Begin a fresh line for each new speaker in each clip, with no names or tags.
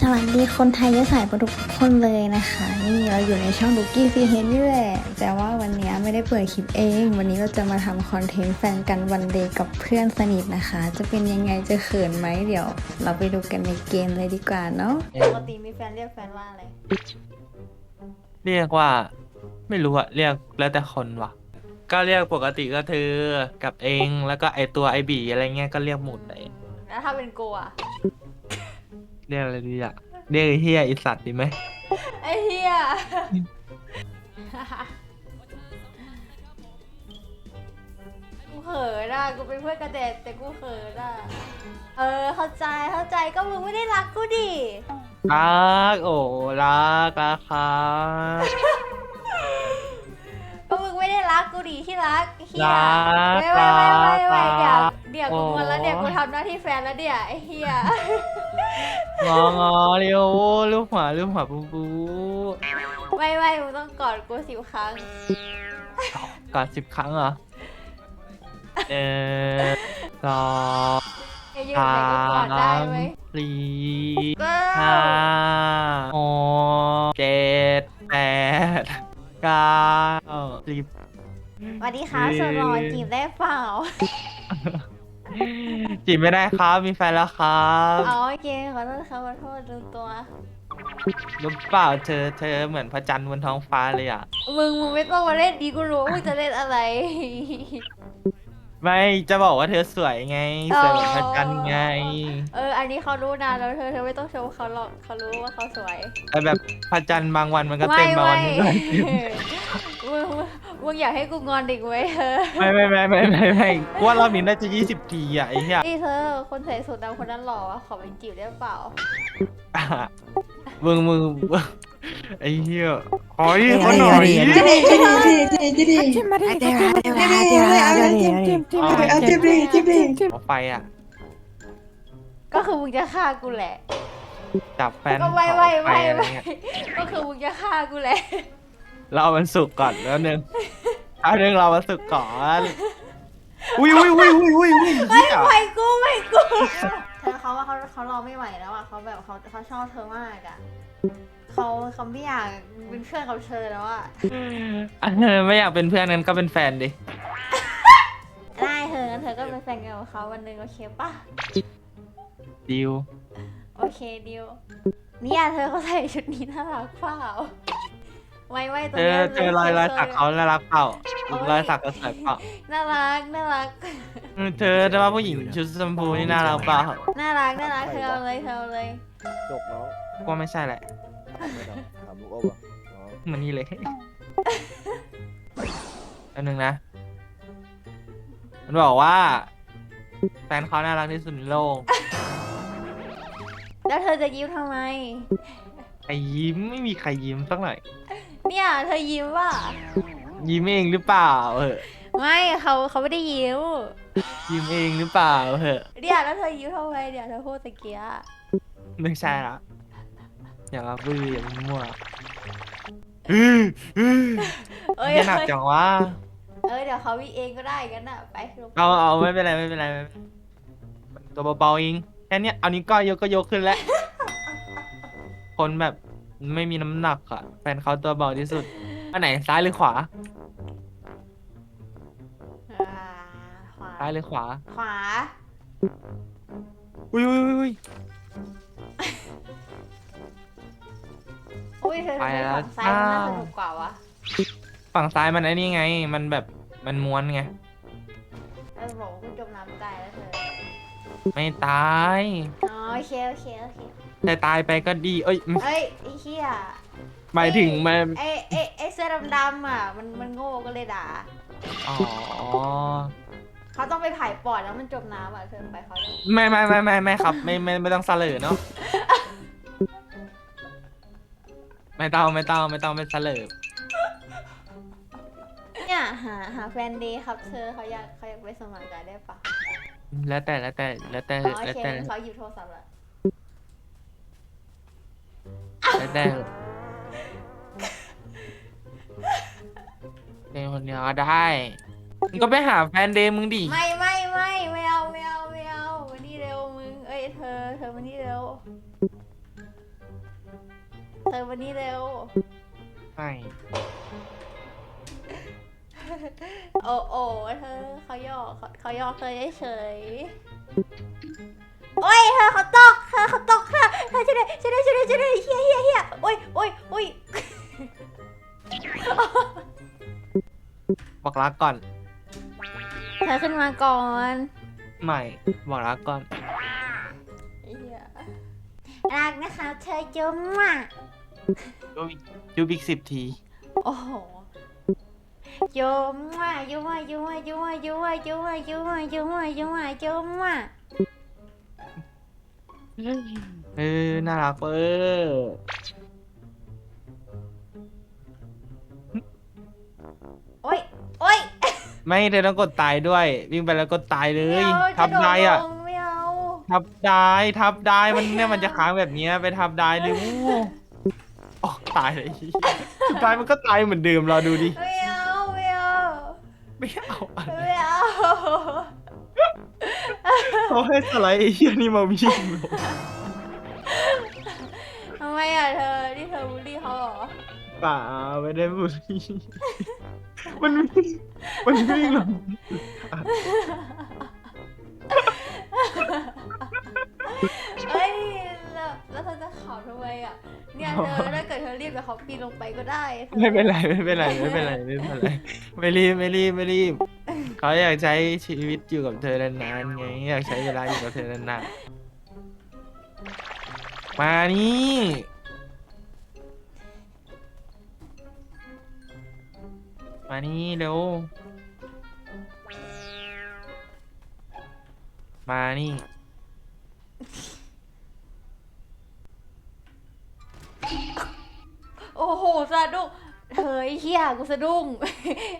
สวัสดีคนไทยยศสายประทุกคนเลยนะคะ นี่เราอยู่ในช่องดุกกี้ซีเฮดนี่แหละแต่ว่าวันนี้ไม่ได้เปิดคลิปเอง วันนี้เราจะมาทำคอนเทนต์แฟนกันวันเดย์กับเพื่อนสนิทนะคะ จะเป็นยังไงจะเขินไหมเดี๋ยว เราไปดูกันในเกมเลยดีกว่าเนาะปกติมีแฟนเรียกแฟนว่าอะไร
เรียกว่า ไม่รู้อะเรียกแล้วแต่คนว่ะ ก็เรียกปกติก็เธอกับเองแล้วก็ไอตัวไอบีอะไรเงี้ยก็เรียกหมดเลย
แล้วถ้าเป็นโกอะ
เรียกอะไรดีอะเรียกไอ้เฮียไอสัตว์ดีไหม
ไอ้เฮียกูเขินอะกูเป็นเพื่อนกระเด็ดแต่กูเขินอะเออ เข้าใจ เข้าใจ ก็มึงไม่ได้รักกูดิ
รักโอ้รักรักครับ
ก็มึงไม่ได้รักกูดีที่รักเฮีย
รัก
ไม่ไม่ไม่ไม่ไม่
รัก
เดี๋ยวเดี๋ยวกูงอนแล้วเดี๋ยวกูทำหน้าที่แฟนแล้วเดี๋ยวไอ้เฮีย
งองอเร็วลูกหัวลูกหัวปูปู
ไม่ไม่มึงต้องกอดกูสิบครั้ง
กอดสิบครั้งเหรอเออสอง
ไอ้ยืนไหนก็กอดได้ไหม
สี่
ก็
ห้าหกเจ็ดแปดเก้าสิบ
สวัสดีครับสุดหล่อจีบได้เปล่า
จีบไม่ได้ครับมีแฟนแล้วครับ
อ๋อโอเคขอโทษครับขอโทษลืมตัว
รู้เปล่าเธอเธอเหมือนพระจันทร์บนท้องฟ้าเลยอะ
มึงมึงไม่ต้องมาเล่นดีกูรู้ว่ามึงจะเล่นอะไร
ไม่จะบอกว่าเธอสวยไงสวยเหมือนพระจันทร์ไง
เออ อันนี้เขารู้นานแล้วเธอเธอไม่ต้องชมเขาหรอกเขารู้ว่าเขาสวย
แต่แบบพระจันทร์บางวันมันก็เต็มบางวันมันก็ไม่เต็ม
มึงมึงมึงอยากให้กูงอนอีกไหมเธอ
ไม่ไม่ไม่ไม่ไม่ไม่กูว่ารอบนี้น่าจะยี่สิบทีอะไอ้เหี้ย
นี่เธอคนใส่สูทดำคนนั้นหล่อวะขอเป็นจีบได้เปล่า
อะมึงมึงมึง ไอ้เหี้ยขอที่เขาหน่อย
จิ้มดิจิ้มดิจิ้มดิจิ้มดิ
จิ้มมาดิ
จิ้ม
จิ้ม
ดิ
มาดิ
จิ้มดิเอาจิ้มจิ้มจิ้มเอาจิ้มดิจิ้มดิ
เอาไฟอะ
ก็คือมึงจะฆ่ากูแหละ
จับแฟน
ก็ไม่ไม่
เผาฟ
ไม่
อะไร
ไม่
เงี้ย
ก็คือมึงจะฆ่ากูแหละ
เราเอามันสุกก่อนแล้วนึงเอาเรื่องเรามันสุกก่อน อุ้ยอุ้ยอุ้ยอุ้ยอุ้ยอุ้ย
ไม่
เหี้ย
ไม่กูไม่กู เธอเขาว่าเขาเขารอไม่ไหวแล้วอะเขาแบบเขาเขาชอบเธอมากอะเขาเขาไม่อยากเป็นเพื่อนกับเธอแล้วอะ
อะไม่อยากเป็นเพื่อนกันก็เป็นแฟนดิ
ได้เธองั้นเธอก็เป็นแฟนกันกับเขาวันหนึ่งโอเคปะ
ดิว
โอเคดิวเนี่ยเธอเขาใส่ชุดนี้น่ารักเปล่าไว้ไว้ตรง
เจอ
นี้ย
เจอรอยรอยสักเขาน่ารักเปล่า
โอ้ย
รอยสักเขาสวยเปล่า
น่ารักน่ารัก
เออเธอแต่ว่าผู้หญิงชุดชมพูนี่น่ารักเปล่า
น่ารักน่ารักเธอเอาเลยเธอเอาเลย
จบน้อง
ก็ไม่ใช่แหละ
ไม่ต้องถามลูกโอ้ป่ะน้อง
เหมือนนี่เลยอันหนึ่งนะ มันบอกว่า แฟนเขาน่ารักที่สุดในโลก
แล้วเธอจะยิ้มทำไม
ใครยิ้มไม่มีใครยิ้มสักหน่อย
เนี่ยเธอยิ้มว่ะ
ยิ้มเองหรือเปล่าเออ
ไม่เขาเขาไม่ได้ยิ้ม
ยิ้มเองหรือเปล่าเหอะ
เดี๋ยวแล้วเธอยิ้มทำไมเดี๋ยวเธอพูดตะเกียะ
ไม่ใช่ละอย่ามาบื้ออย่ามามั่วอื้ออื้อ
เอ้ย
อย่าหนักจังวะ
เอ้ยเดี๋ยวเขาวิเองก็ได้กันน่ะไปลง
เอาเอาไม่เป็นไรไม่เป็นไรไม่เป็นไรมันตัวเบาๆเองแค่เนี้ยเอานี้วก็ยกก็ยกขึ้นแล้ว คนแบบไม่มีน้ำหนักอะแฟนเขาตัวเบาที่สุดอันไหนซ้ายหรือขวาาซ้ายหรือขวา
ขวา
อุ้ยอุ้ยอุ้ยอุ้ย
อุ้ยเธอทำ
ไป
ไม
แล้ว
ฝั่งซ้ายมันน่า
จ้า
สนุกกว่าวะ
ฝั่งซ้ายมันไอ้นี่ไง มันแบบมันม้วนไง
เออบอกว่าคุณจมน้ำตายแล้วเธอ
ไม่ตาย
อ๋อโอเคโอเคโอเค
แต่ตายไปก็ดี เอ้ย
เอ้ยไอ้เหี้ย
หมายถึงมัน
ไอ้ไอ้ไอ้เสื้อดำๆอะมันมันโง่ก็เลยด่า
อ๋อ
เขาต้องไปผายปอดแล้วมันจมน้ำอะเธอไปเขาเลย
ไม่ไม่ไม่ไม่ไม่ครับ ไม่ไม่ไม่ต้องเสลอเนาะไม่ต้องไม่ต้องไม่ต้องเป็นเสลอ
เนี่ยหาหาแฟนดีครับเธอเขาอยากเขาอยากไปสมัครกันได้ปะ
แล้วแต่แล้วแต่แล้วแต่
อ๋อโอ
แล้ว
เค
แต่
งั้นเขาหยิบโทรศัพท์ละ
แล้วแต่เป็นคนเดียวก็ได้ มึงก็ไปหาแฟนเดย์มึงดิ
ไม่ไม่ไม่ไม่เอาไม่เอาไม่เอามานี่เร็วมึงเอ้ยเธอ เธอมานี่เร็วธอวันนี้เร็ว
ไม่
โอ้โอ้เธอเขาหยอกเขาเขาหยอกเธอเฉยๆโอ้ยเธอเขาตกเธอเขาตกเธอเธอช่วยด้วยช่วยด้วยช่วยด้วยช่วยด้วยเฮียเฮียเฮียโอ้ยโอ้ยโอ้ย
บอกรักก่อน
เธอขึ้นมาก่อน
ไม่บอกรักก่อน
เฮียรักนะคะเธอจุ๊มอะ
ยูบิกยูบิกสิบที
โอ้โหจุ๊มอะจุ๊มอะจุ๊มอะจุ๊มอะจุ๊มอะจุ๊มอะจุ๊มอะจุ๊มอะจุ๊มอะจุ๊มอะ
เออน่ารักเออ
โไม่
เธอต้องกดตายด้วย วิ่งไปแล้วกดตายเล
ไม่
ย
เอา
ทับได้อะ
จโดนลงไม่เอา
ทับได้ทับได้มันเนี่ยมันจะค้างแบบเนี้ยไปทับได้เลยวู้โอ้ตายเลยสุดท้ายมันก็ตายเหมือนเดิมเราดูดิ
ไม่เอาไม่เอา
ไม่เอาอะไร
ไม่เอา
เขาให้สไลด์ไอ้เหี้ยนี่มาวิ่งลง
ทำไมอะเธอที่เธอบูลลี่เขาเหรอ
ป่าไม่ได้บุรี มันวิ่งมันวิ่งลง
เอ้ยแล้วแล้วเธอจะขำทำไมอะ เนี่ยเธอถ้าเกิดเธอรีบเดี๋ยวเขาปีนลงไปก็ได้ธอ
ไม่เป็นไรไม่เป็นไรไม่เป็นไรไม่เป็นไรไม่รีบไม่รีบไม่รีบเขาอยากใช้ชีวิตอยู่กับเธอนานๆไงอยากใช้เวลาอยู่กับเธอนานๆมานี่ มานี่เร็ว มานี่
โอ้โหสะดุ้งเธอไอ้เหี้ยกูสะดุ้ง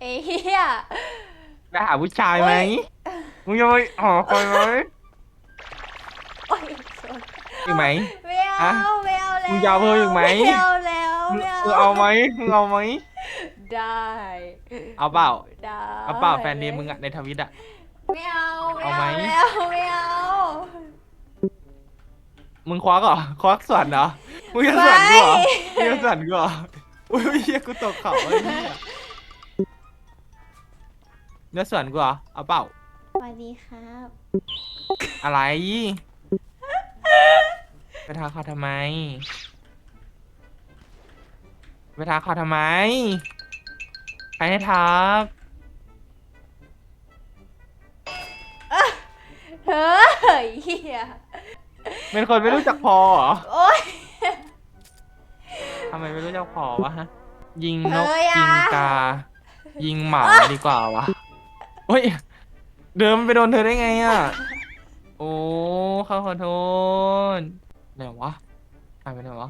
ไอ้เหี้ย
ไปหาผู้ชายไหมมึงจะไปหอคอยไหม
โอ้ยชน
อีกไหม
ไม่เอาไม่เอาแล้ว
มึงจะเอาเพิ่มอีกไหม
ไม่เอาแล้ว
มึง
ไม่เอา
มึงเอาไหมมึงเอาไหม
ได้
เอาเปล่า
ได้
เอาเปล่าแฟนเดมมึงอะในทวิตอะ
ไม่เอาไม่
เอาไหม
เอาไม่เอาไม่เอา
มึงควักเหรอควักส่วนเหรอมึงจะส่วนกูเหรอมึงจะส่วนกูเหรออุ้ยเฮียกูตกเขาไอ้เหี้ยเนื้อส่วนกูเหรอเอาเปล่า
สวัสดีครับ
อะไรไปทักเขาทำไมไปทักเขาทำไม ใครให้ทัก
เฮ้ยเหี้ย
เป็นคนไม่รู้จักพอเหรอ
โอ๊ย
ทำไมไม่รู้จักพอวะฮะ ยิงนก
เอ้ยอะ
ยิงกา ยิงหมาดีกว่าวะเฮ้ยเดินมันไปโดนเธอได้ไงอะ โอ้เขาขอโทษไหนวะหายไปไหนวะ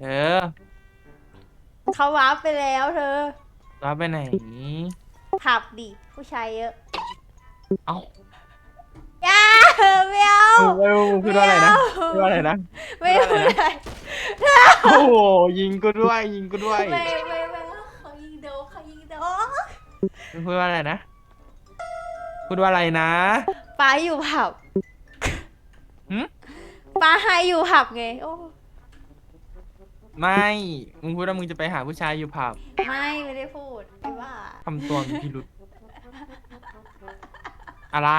เออ
เขาวาร์ปไปแล้วเธอ
รับไปไหน
ผับดิผู้ชายเยอะ
เอ้า
อย่าไม่เอา
ไม่รู้พูดว่าอะไรนะพูดว่าอะไรนะ
ไม่พูดอะไร
โอ้โหยิงกูด้วย ยิงกูด้วย
ไม่ไม่ไม่เขายิงโดนเขายิงโดน
พูดว่าอะไรนะ พูดว่าอะไรนะ
ป้าอยู่ผับ
หึ
ป้าให้อยู่ผับไงโอ้
ไม่ มึงพูดว่ามึงจะไปหาผู้ชายอยู่ผับ
ไม่ไม่ได้พูดไม่ว่า
ทำตัวมีพิรุษอะไร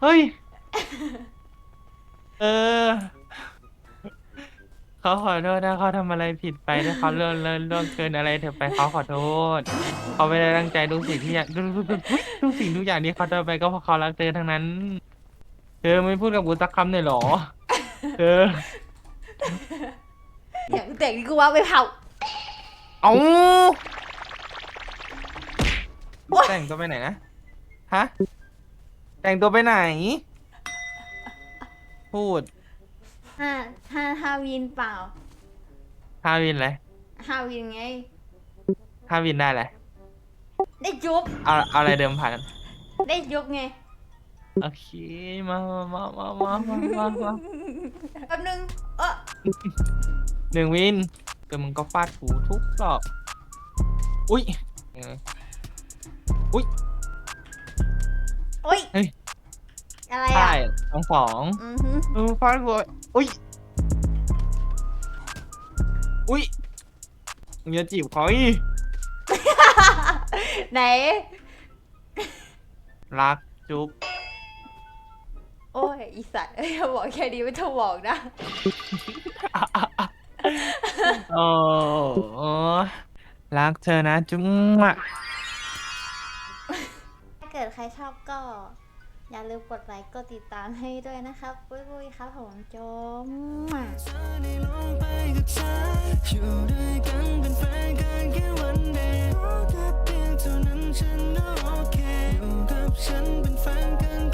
เฮ้ย เออ เขาขอโทษนะเขาทำอะไรผิดไปถ้าเขาเลื่อนเลื่อนล่วงเกินอะไรเธอไปเขาขอโทษ เขาไม่ได้ตั้งใจทุกสิ่งที่อยากทุกทุกทุกทุกทุกสิ่งทุกอย่างที่เขาทำไปก็เพราะเขารักเธอทั้งนั้น เธอไม่พูดกับกูสักคำหน่อยเหรอ เธอ
อย่างเด็กนี่กูว่าไปเผา
เอา
โอ๊ย
แต่งตัวไปไหนนะ ฮะ แต่งตัวไปไหน พูด
ห้าห้าห้าวินเปล่า
ฮาวินเลย
ห้าวินไง
ฮาวินได้เลย
ได้จุ๊บ
เอาเอาอะไรเดิมพัน
ได้จุ๊บไง
โอเค มามามามามามามา
แป๊บนึง เออ
หนึ่งวินเกิดมึงก็ฟาดหูทุกรอบ อุ้ยเออ
โอ้ย
เฮ้ย
ออะไร
ใช่
อะ
ทั้งสอง
อือฮึ
เออฟังเลยอุ้ย อุ้ยมึงจะจีบเขาอีก
ไหน
รักจุ๊บ
โอีสัตว์อย่าบอกแค่นี้ไม่ต้องบอกนะ
โอ้รักเธอนะจุ๊มะ
ถ้าเกิดใครชอบก็ อย่าลืมกดไลค์กดติดตามให้ด้วยนะครับบุ้ยบุ้ยครับผมโจม
มาเงฉันอะเป็นแฟนกันแค่